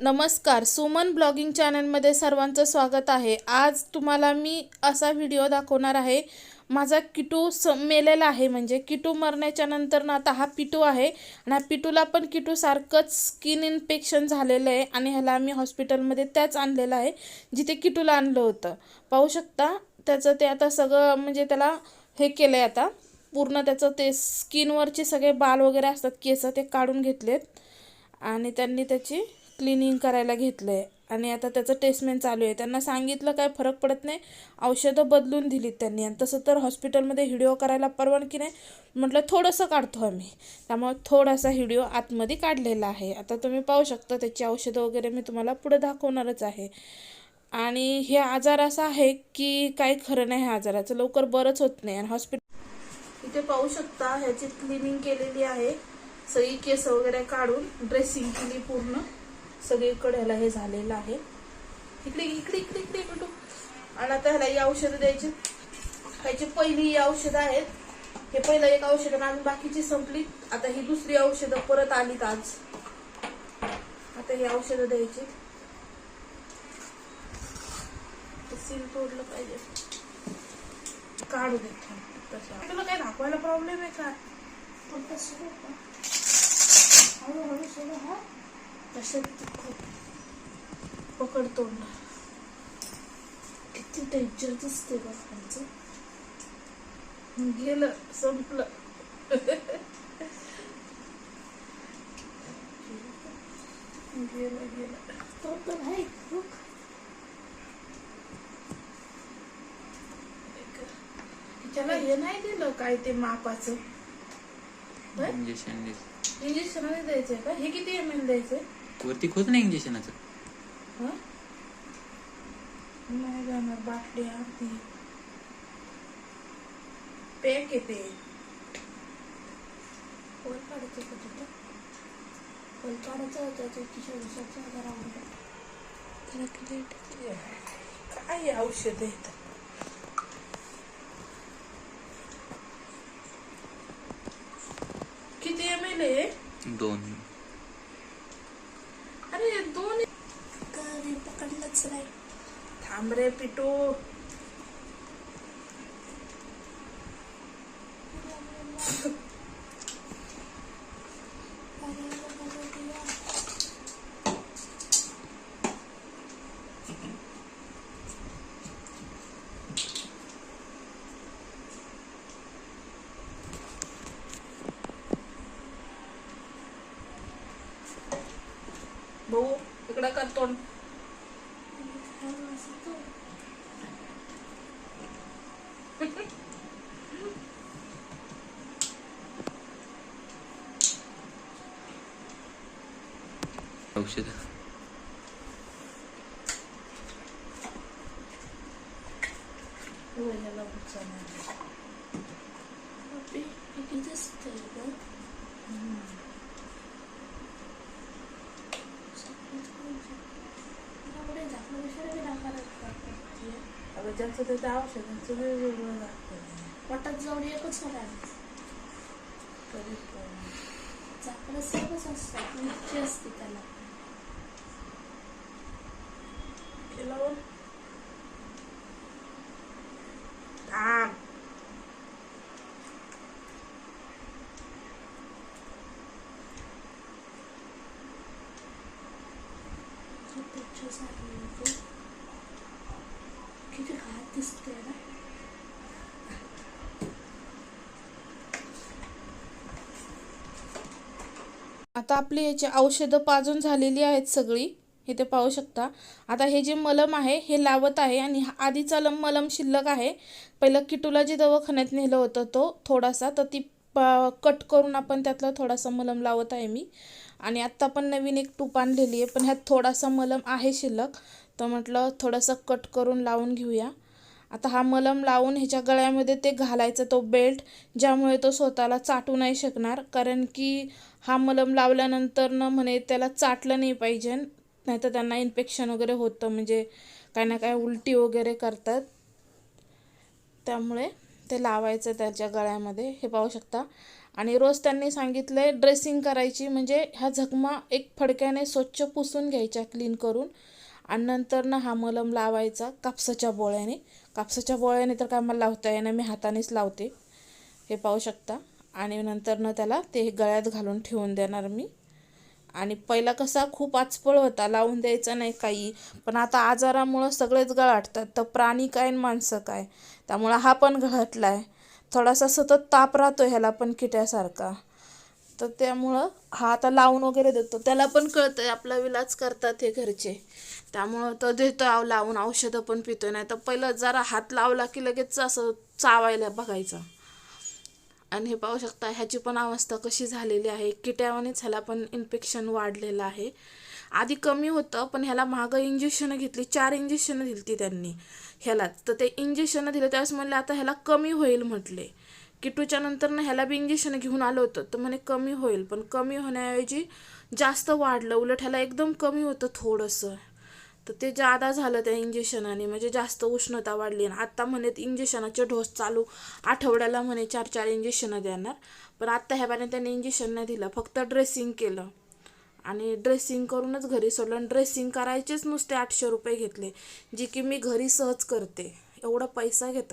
नमस्कार सुमन ब्लॉगिंग चॅनलमध्ये सर्वांचं स्वागत आहे. आज तुम्हाला मी असा व्हिडिओ दाखवणार आहे. माझा किटू स मेलेला आहे. म्हणजे किटू मरण्याच्या नंतर ना आता हा पिटू आहे. आणि हा पिटूला पण किटूसारखंच स्किन इन्फेक्शन झालेलं आहे. आणि ह्याला आम्ही हॉस्पिटलमध्ये त्याच आणलेलं आहे जिथे किटूला आणलं होतं. पाहू शकता त्याचं ते आता सगळं म्हणजे त्याला हे केलं आहे आता. पूर्ण त्याचं ते स्किनवरचे सगळे बाल वगैरे असतात केस ते काढून घेतलेत. आणि त्यांनी त्याची क्लिनिंग करायला घेतलं आहे आणि आता त्याचं टेस्टमेंट चालू आहे. त्यांना सांगितलं काय फरक पडत नाही. औषधं बदलून दिलीत त्यांनी. आणि तसं तर हॉस्पिटलमध्ये व्हिडिओ करायला परवानगी नाही म्हटलं थोडंसं काढतो आम्ही. त्यामुळे थोडासा व्हिडिओ आतमध्ये काढलेला आहे. आता तुम्ही पाहू शकता त्याची औषधं वगैरे मी तुम्हाला पुढं दाखवणारच आहे. आणि हे आजार असा आहे की काही खरं नाही ह्या आजाराचं. लवकर बरंच होत नाही. आणि हॉस्पिटल इथे पाहू शकता ह्याची क्लिनिंग केलेली आहे. सगळी केस वगैरे काढून ड्रेसिंग केली पूर्ण. सगळीकडे ह्याला हे झालेलं आहे. इकडे इकडे इकडे इकडे कुठं आणि आता ह्याला ही औषधं द्यायची. ह्याची पहिली ही औषधं आहेत. हे पहिलं एक औषध आणि बाकीची संपली. आता ही दुसरी औषधं परत आलीत आज. आता ही औषधं द्यायची. सील तोडलं पाहिजे. काढू दे. तसं तुला काही दाखवायला प्रॉब्लेम आहे का? कशात पकड तोडणार किती डेंजर दिसते बघ गेलं संपलं. गेलं गेलं. तो तर आहे बघ. त्याला हे नाही दिलं काय ते मापाचं? म्हणजे होय? इंजेक्शन इंजेक्शन द्यायचंय का? हे किती एम एल द्यायचंय? वरती खोच नाही इंजेक्शनाचं हं? नाही जाणार बाटली अर्धी पॅक येते वर काढायचं का तुला वर काढायचं होतं? ते किशोर घरामध्ये त्याला किती काय औषध आहे आहे दोन अरे दोन पकडलंच नाही. थांब रे पिटू. भाऊ इकडं कर तोंड औषध वयाला उचलणार. अगं ज्याचं त्याचं औषधांचं वेगवेगळं लागतं पोटात जाऊन एकच होणार तरी पण. चाकडं सर्वच असतात मिरची असते त्याला केलं वर. थांब त्याच्यासाठी किती घात दिसते ना आता आपली याची औषधं पाजून झालेली आहेत सगळी. हे ते पाहू शकता. आता हे जे मलम आहे हे लावत आहे आणि आधीचा लम मलम शिल्लक आहे. पहिलं किटूला जे दवाखान्यात नेलं होतं तो थोडासा तर ती कट करून आपण त्यातला थोडासा मलम लावत आहे मी. आणि आत्ता पण नवीन एक टूप आणलेली आहे पण ह्यात थोडासा मलम आहे शिल्लक. तर म्हटलं थोडंसं कट करून लावून घेऊया. आता हा मलम लावून ह्याच्या गळ्यामध्ये ते घालायचं तो बेल्ट ज्यामुळे तो स्वतःला चाटू नाही शकणार. कारण की हा मलम लावल्यानंतर न म्हणे त्याला चाटलं नाही पाहिजे नाहीतर त्यांना इन्फेक्शन वगैरे होतं म्हणजे काय ना काय उलटी वगैरे करतात. त्यामुळे ते लावायचं त्याच्या गळ्यामध्ये. हे पाहू शकता. आणि रोज त्यांनी सांगितलं आहे ड्रेसिंग करायची म्हणजे ह्या झकमा एक फडक्याने स्वच्छ पुसून घ्यायच्या क्लीन करून. आणि नंतर ना हा मलम लावायचा कापसाच्या बोळ्याने. कापसाच्या बोळ्याने तर काय मला लावता येणं मी हातानेच लावते. हे पाहू शकता. आणि नंतर ना त्याला ते गळ्यात घालून ठेवून देणार मी. आणि पहिला कसा खूप आचपळ होता लावून द्यायचा नाही काही. पण आता आजारामुळं सगळेच गळाटतात. तर प्राणी काय आणि माणसं काय? त्यामुळं हा पण गळटला आहे थोडासा सतत ताप राहतो ह्याला पण किट्यासारखा. तर त्यामुळं हा आता लावून वगैरे देतो. त्याला पण कळतं आहे आपला विलाज करतात हे घरचे. त्यामुळं तो देतो आव लावून औषधं पण पितो नाही तर पहिलं जरा हात लावला की लगेच असं चावायला बघायचा. आणि हे पाहू शकता ह्याची पण अवस्था कशी झालेली आहे. किट्यावानेच ह्याला पण इन्फेक्शन वाढलेलं आहे. आधी कमी होतं पण ह्याला मागं इंजेक्शनं घेतली चार इंजेक्शनं दिली त्यांनी ह्याला. तर ते इंजेक्शनं दिले त्यावेळेस म्हणले आता ह्याला कमी होईल म्हटले. किटूच्या नंतर ना ह्याला बी इंजेक्शन घेऊन आलं होतं. तर म्हणे कमी होईल पण कमी होण्याऐवजी जास्त वाढलं. उलट ह्याला एकदम कमी होतं थोडंसं. तर ते जादा झालं त्या इंजेक्शनाने म्हणजे जास्त उष्णता वाढली. आणि आत्ता म्हणे इंजेक्शनाचे डोस चालू आठवड्याला म्हणे चार चार इंजेक्शनं देणार. पण आत्ता ह्या बाने त्याने इंजेक्शन नाही दिलं फक्त ड्रेसिंग केलं. आणि ड्रेसिंग करूनच घरी सोडलं आणि ड्रेसिंग करायचेच नुसते आठशे रुपये घेतले जी की मी घरी सहज करते. एवढा पैसा घेतात.